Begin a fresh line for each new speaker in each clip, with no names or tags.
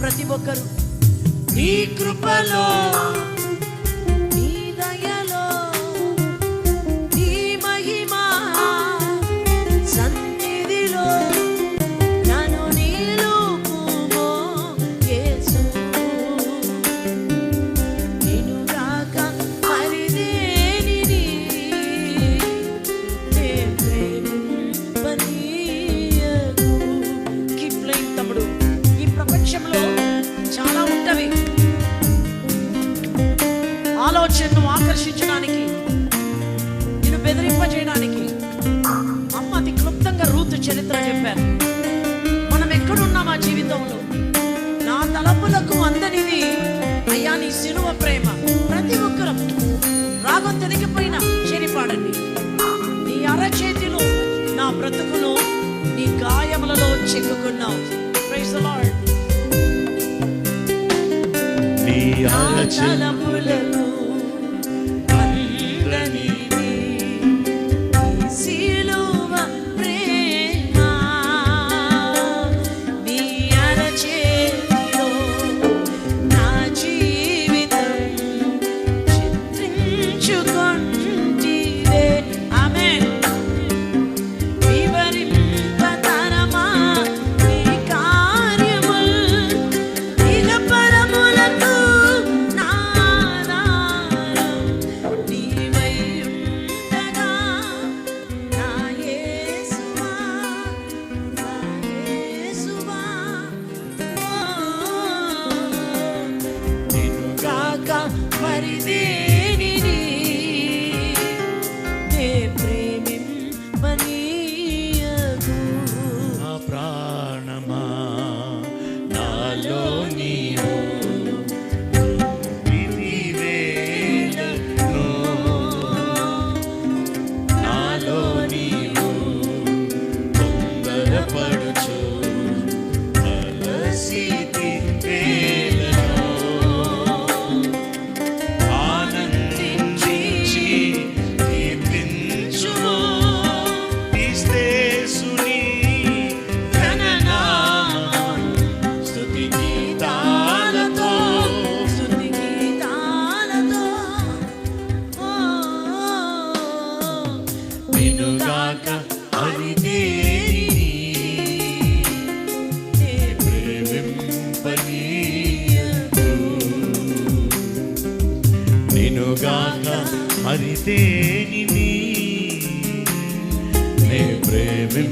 ప్రతి ఒక్కరు. నీ కృపలో ఆకర్షించడానికి నిన్ను బెదిరింపజేయడానికి. అమ్మ అతి క్లుప్తంగా రూతు చరిత్ర చెప్పారు. మనం ఎక్కడున్నాం ఆ జీవితంలో? నా తలపులకు అందనిది అయ్యా నీ సిలువ ప్రేమ. ప్రతి ఒక్కరం రాగం తెగిపోయినా చెరిపాడండి. నీ అరచేతిలో నా బ్రతుకును నీ గాయములలో చిక్కుకున్నావు.
నా Hari
Dev. వినుగాక అది నినుగాక హరితేని నే ప్రేమింపనీయకు.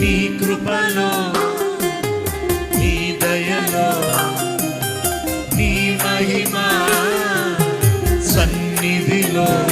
నీ కృపలో
నీ
దయలో నీ మహిమా you.